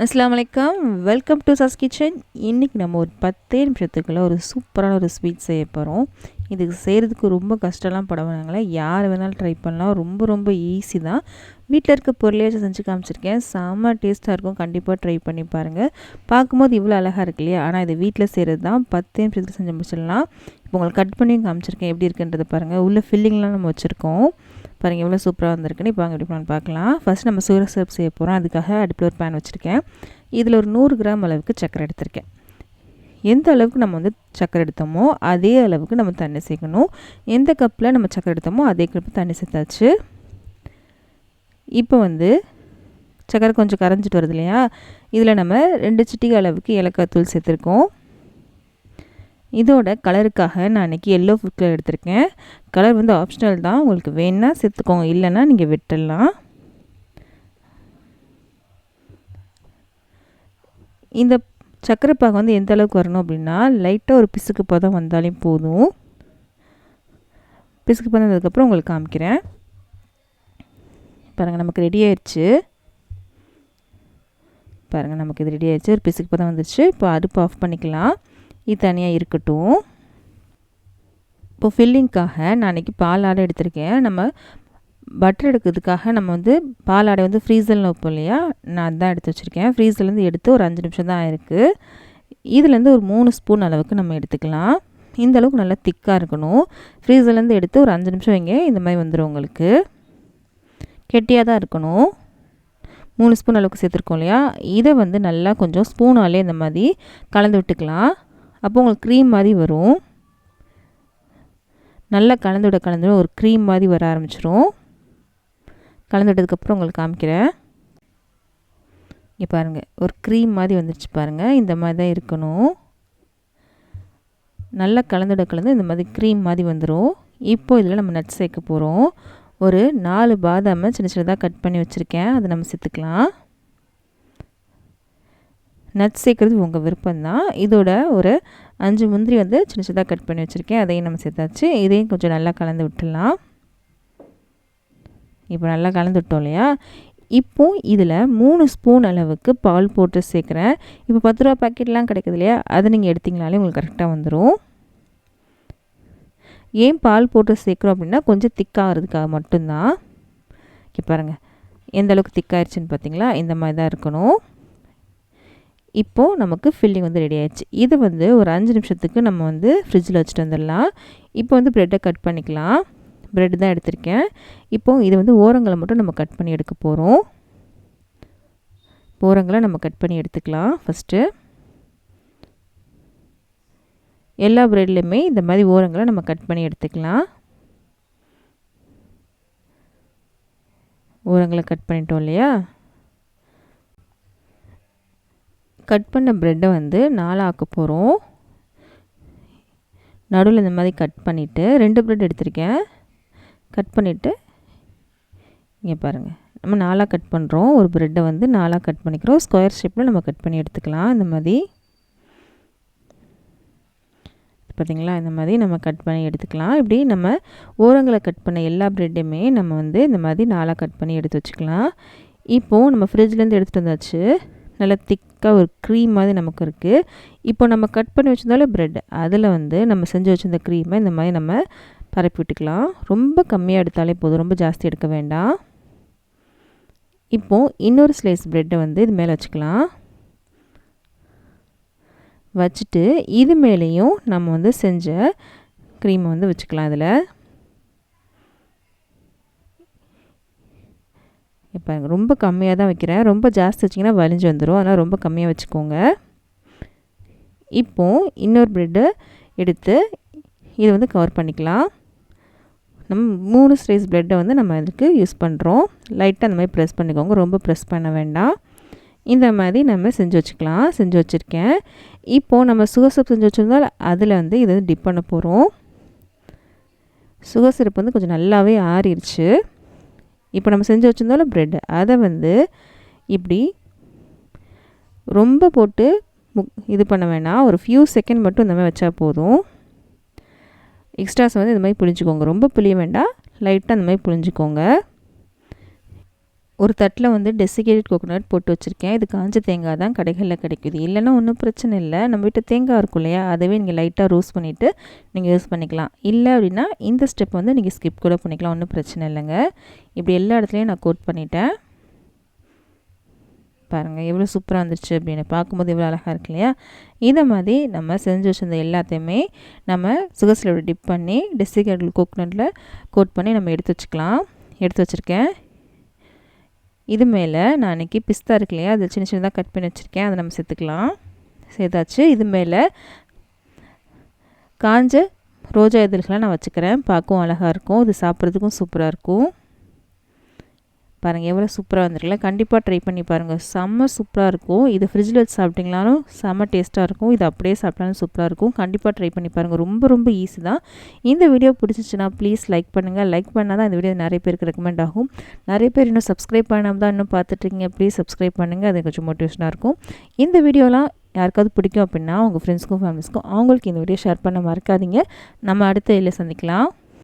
அஸ்லாம் வலைக்கம் welcome to சஸ் kitchen இன்றைக்கி நம்ம ஒரு பத்தே நிமிஷத்துக்குள்ளே ஒரு சூப்பரான ஒரு ஸ்வீட் செய்ய போகிறோம் இதுக்கு செய்கிறதுக்கு ரொம்ப கஷ்டம்லாம் பட வேணாங்களே யார் வேணாலும் ட்ரை பண்ணலாம். ரொம்ப ரொம்ப ஈஸி தான். வீட்டில் இருக்க பொருளே செஞ்சு காமிச்சிருக்கேன். செம்ம டேஸ்ட்டாக இருக்கும். கண்டிப்பாக ட்ரை பண்ணி பாருங்கள் பார்க்கும்போது இவ்வளோ அழகாக இருக்கு இல்லையா? ஆனால் இது வீட்டில் செய்கிறது தான். பத்து நிமிஷத்துக்கு செஞ்சு முடிச்சிடலாம். இப்போ உங்களுக்கு கட் பண்ணி காமிச்சிருக்கேன். எப்படி இருக்குன்றதை பாருங்கள் உள்ள ஃபில்லிங்லாம் நம்ம வச்சுருக்கோம். பாருங்கள் எவ்வளோ சூப்பராக வந்திருக்குன்னு. இப்போ அங்கே எப்படி பண்ணு பார்க்கலாம். ஃபஸ்ட் நம்ம சூரசர்ப் செய்ய போகிறோம் அதுக்காக அடுப்பில் ஒரு பேன் வச்சுருக்கேன். இதில் ஒரு நூறு கிராம் அளவுக்கு சக்கரை எடுத்திருக்கேன். எந்த அளவுக்கு நம்ம வந்து சக்கரை எடுத்தோமோ அதே அளவுக்கு நம்ம தண்ணி சேர்க்கணும். எந்த கப்பில் நம்ம சக்கரை எடுத்தோமோ அதே கப்பு தண்ணி சேர்த்தாச்சு. இப்போ வந்து சக்கரை கொஞ்சம் கரைஞ்சிட்டு வருது இல்லையா? இதில் நம்ம ரெண்டு சிட்டிகை அளவுக்கு ஏலக்காய் தூள் சேர்த்துருக்கோம். இதோட கலருக்காக நான் அன்றைக்கி எல்லோ ஃபுட் கலர் எடுத்திருக்கேன். கலர் வந்து ஆப்ஷனல் தான். உங்களுக்கு வேணால் சேர்த்துக்கோங்க. இல்லைன்னா நீங்கள் விட்டுடலாம். இந்த சர்க்கரை பாகு வந்து எந்த அளவுக்கு வரணும் அப்படின்னா லைட்டாக ஒரு பிசுக்கு பதம் வந்தாலே போதும். பிசுக்கு பதம் வந்ததுக்கப்புறம் உங்களுக்கு காமிக்கிறேன். பாருங்கள் நமக்கு ரெடி ஆயிடுச்சு பாருங்கள் நமக்கு இது ரெடி ஆயிடுச்சு ஒரு பிசுக்கு பதம் வந்துடுச்சு இப்போ அடுப்பு ஆஃப் பண்ணிக்கலாம். இது தனியாக இருக்கட்டும். இப்போ ஃபில்லிங்க்காக நான் அன்றைக்கி பால் ஆடை எடுத்திருக்கேன். நம்ம பட்டர் எடுக்கிறதுக்காக நம்ம வந்து பால் ஆடை வந்து ஃப்ரீசரில் வைப்போம் இல்லையா? நான் அதான் எடுத்து வச்சுருக்கேன். ஃப்ரீசர்லேருந்து எடுத்து ஒரு அஞ்சு நிமிஷம் தான் ஆயிருக்கு. இதுலேருந்து ஒரு மூணு ஸ்பூன் அளவுக்கு நம்ம எடுத்துக்கலாம். இந்த அளவுக்கு நல்லா திக்காக இருக்கணும். ஃப்ரீசர்லேருந்து எடுத்து ஒரு அஞ்சு நிமிஷம் வைங்க. இந்த மாதிரி வந்துடும் உங்களுக்கு. கெட்டியாக தான் இருக்கணும். மூணு ஸ்பூன் அளவுக்கு சேர்த்துருக்கோம் இல்லையா? இதை வந்து நல்லா கொஞ்சம் ஸ்பூனாலே இந்த மாதிரி கலந்து விட்டுக்கலாம். அப்போ உங்களுக்கு க்ரீம் மாதிரி வரும். நல்லா கலந்து விட கலந்து ஒரு க்ரீம் மாதிரி வர ஆரம்பிச்சிரும். கலந்து விட்டதுக்கப்புறம் உங்களுக்கு காமிக்கிறேன். இங்கே பாருங்கள் ஒரு க்ரீம் மாதிரி வந்துடுச்சு பாருங்கள் இந்த மாதிரி தான் இருக்கணும். நல்லா கலந்துட கலந்து இந்த மாதிரி க்ரீம் மாதிரி வந்துடும் இப்போ இதில் நம்ம நட்ஸ் சேர்க்க போகிறோம் ஒரு நாலு பாதாமை சின்ன சின்னதாக கட் பண்ணி வச்சுருக்கேன். அதை நம்ம சேர்த்துக்கலாம். நட்ஸ் சேர்க்குறது உங்கள் விருப்பம்தான். இதோட ஒரு அஞ்சு முந்திரி வந்து சின்ன சின்னதாக கட் பண்ணி வச்சுருக்கேன். அதையும் நம்ம சேர்த்தாச்சு. இதையும் கொஞ்சம் நல்லா கலந்து விட்டுடலாம். இப்போ நல்லா கலந்து விட்டோம் இல்லையா? இப்போ இதில் மூணு ஸ்பூன் அளவுக்கு பால் போட்டு சேர்க்குறேன். இப்போ பத்து ரூபா பாக்கெட்லாம் கிடைக்குது இல்லையா? அதை நீங்கள் எடுத்திங்கனாலே உங்களுக்கு கரெக்டாக வந்துடும். ஏன் பால் போட்டு சேர்க்குறோம் அப்படின்னா கொஞ்சம் திக்காகிறதுக்காக மட்டும்தான். இப்போ பாருங்கள் எந்த அளவுக்கு திக்காயிருச்சுன்னு பார்த்தீங்களா? இந்த மாதிரி தான் இருக்கணும். இப்போது நமக்கு ஃபில்லிங் வந்து ரெடி ஆயிடுச்சு. இது வந்து ஒரு அஞ்சு நிமிஷத்துக்கு நம்ம வந்து ஃப்ரிட்ஜில் வச்சுட்டு வந்துடலாம். இப்போ வந்து ப்ரெட்டை கட் பண்ணிக்கலாம். ப்ரெட் தான் எடுத்திருக்கேன். இப்போது இது வந்து ஓரங்களை மட்டும் நம்ம கட் பண்ணி எடுக்க போகிறோம் ஓரங்களை நம்ம கட் பண்ணி எடுத்துக்கலாம் ஃபஸ்ட்டு எல்லா ப்ரெட்லேயுமே இந்த மாதிரி ஓரங்களை நம்ம கட் பண்ணி எடுத்துக்கலாம். ஓரங்களை கட் பண்ணிட்டோம் இல்லையா? கட் பண்ண ப்ரெட்டை வந்து நாலாக்க போகிறோம் நடுவில் இந்த மாதிரி கட் பண்ணிவிட்டு ரெண்டு ப்ரெட் எடுத்திருக்கேன். கட் பண்ணிவிட்டு இங்கே பாருங்கள் நம்ம நாலாக கட் பண்ணுறோம் ஒரு ப்ரெட்டை வந்து நாலாக கட் பண்ணிக்கிறோம். ஸ்கொயர் ஷேப்பில் நம்ம கட் பண்ணி எடுத்துக்கலாம். இந்த மாதிரி. பார்த்திங்களா இந்த மாதிரி நம்ம கட் பண்ணி எடுத்துக்கலாம். இப்படி நம்ம ஓரங்களை கட் பண்ண எல்லா ப்ரெட்டையுமே நம்ம வந்து இந்த மாதிரி நாலாக கட் பண்ணி எடுத்து வச்சுக்கலாம். இப்போது நம்ம ஃப்ரிட்ஜ்லேருந்து எடுத்துகிட்டு வந்தாச்சு. நல்லா திக்காக ஒரு க்ரீம் மாதிரி நமக்கு இருக்குது இப்போ நம்ம கட் பண்ணி வச்சுருந்தாலும் ப்ரெட் அதில் வந்து நம்ம செஞ்சு வச்சுருந்த க்ரீமை இந்த மாதிரி நம்ம பரப்பி விட்டுக்கலாம். ரொம்ப கம்மியாக எடுத்தாலே போதும். ரொம்ப ஜாஸ்தி எடுக்க வேண்டாம். இப்போது இன்னொரு ஸ்லைஸ் ப்ரெட்டை வந்து இது மேலே வச்சுக்கலாம். வச்சுட்டு இது மேலேயும் நம்ம வந்து செஞ்ச க்ரீமை வந்து வச்சுக்கலாம் இதில். இப்போ ரொம்ப கம்மியாக தான் வைக்கிறேன். ரொம்ப ஜாஸ்தி வச்சிங்கன்னா வலிஞ்சு வந்துடும் அதனால் ரொம்ப கம்மியாக வச்சுக்கோங்க. இப்போது இன்னொரு ப்ரெட்டு எடுத்து இதை வந்து கவர் பண்ணிக்கலாம். நம்ம மூணு ஸ்லைஸ் ப்ரெட்டை வந்து நம்ம இதுக்கு யூஸ் பண்ணுறோம். லைட்டாக அந்த மாதிரி ப்ரெஸ் பண்ணிக்கோங்க. ரொம்ப ப்ரெஸ் பண்ண வேண்டாம். இந்த மாதிரி நம்ம செஞ்சு வச்சுக்கலாம். செஞ்சு வச்சுருக்கேன். இப்போது நம்ம சுகர் செஞ்சு வச்சுருந்தால் அதில் வந்து இதை டிப் பண்ண போகிறோம். சுகர் வந்து கொஞ்சம் நல்லாவே ஆறிடுச்சு. இப்போ நம்ம செஞ்சு வச்சுருந்தாலும் ப்ரெட் அதை வந்து இப்படி ரொம்ப போட்டு இது பண்ண வேணாம். ஒரு ஃபியூ செகண்ட் மட்டும் இந்த மாதிரி வச்சா போதும். எக்ஸ்ட்ராஸ் வந்து இந்த மாதிரி புளிஞ்சிக்கோங்க ரொம்ப புளிய வேண்டாம். லைட்டாக அந்த மாதிரி புளிஞ்சிக்கோங்க ஒரு தட்டில் வந்து டெசிகேட்டட் கோகோனட் போட்டு வச்சுருக்கேன். இது காஞ்ச தேங்காய் தான் கடைகளில் கிடைக்குது. இல்லைன்னா ஒன்றும் பிரச்சனை இல்லை. நம்ம வீட்டு தேங்காய் இருக்கும் இல்லையா? அதவே நீங்கள் லைட்டாக ரோஸ் பண்ணிவிட்டு நீங்கள் யூஸ் பண்ணிக்கலாம். இல்லை அப்படின்னா இந்த ஸ்டெப் வந்து நீங்கள் ஸ்கிப் கூட பண்ணிக்கலாம். ஒன்றும் பிரச்சனை இல்லைங்க. இப்படி எல்லா இடத்துலையும் நான் கோட் பண்ணிட்டேன். பாருங்கள் எவ்வளோ சூப்பராக வந்துருச்சு அப்படின்னு பார்க்கும்போது எவ்வளோ அழகாக இருக்கு இல்லையா? இதை மாதிரி நம்ம செஞ்சு வச்சிருந்த எல்லாத்தையுமே நம்ம சுகர்சிலோட டிப் பண்ணி டெசிகேட்டட் கோக்னட்டில் கோட் பண்ணி நம்ம எடுத்து வச்சுக்கலாம். எடுத்து வச்சுருக்கேன். இது மேலே நான் இன்றைக்கி பிஸ்தா இருக்கு இல்லையா? அதை சின்ன சின்னதாக கட் பண்ணி வச்சுருக்கேன். அதை நம்ம சேர்த்துக்கலாம். சேர்த்தாச்சு. இது மேலே காஞ்ச ரோஜா இதழ்களை நான் வச்சுக்கிறேன். பார்க்கவும் அழகாக இருக்கும். இது சாப்பிட்றதுக்கும் சூப்பராக இருக்கும். பாருங்கள் எவ்வளோ சூப்பராக வந்திருக்குல்ல. கண்டிப்பாக ட்ரை பண்ணி பாருங்கள் செம்ம சூப்பராக இருக்கும். இது ஃப்ரிட்ஜில் வச்சு சாப்பிட்டிங்களாலும் செம்ம டேஸ்ட்டாக இருக்கும். இது அப்படியே சாப்பிட்டாலும் சூப்பராக இருக்கும். கண்டிப்பாக ட்ரை பண்ணி பாருங்கள் ரொம்ப ரொம்ப ஈஸி தான். இந்த வீடியோ பிடிச்சிச்சுன்னா ப்ளீஸ் லைக் பண்ணுங்கள் லைக் பண்ணால் தான் இந்த வீடியோ நிறைய பேருக்கு ரெக்கமெண்ட் ஆகும். நிறைய பேர் இன்னும் சப்ஸ்கிரைப் பண்ணாமல் தான் இன்னும் பார்த்துட்ருக்கீங்க ப்ளீஸ் சப்ஸ்கிரைப் பண்ணுங்கள் அது கொஞ்சம் மோட்டிவேஷனாக இருக்கும். இந்த வீடியோலாம் யாருக்காவது பிடிக்கும் அப்படின்னா உங்கள் ஃப்ரெண்ட்ஸ்க்கும் ஃபேமிலிஸ்க்கும் அவங்களுக்கு இந்த வீடியோ ஷேர் பண்ண மறக்காதீங்க. நம்ம அடுத்த இதில் சந்திக்கலாம்.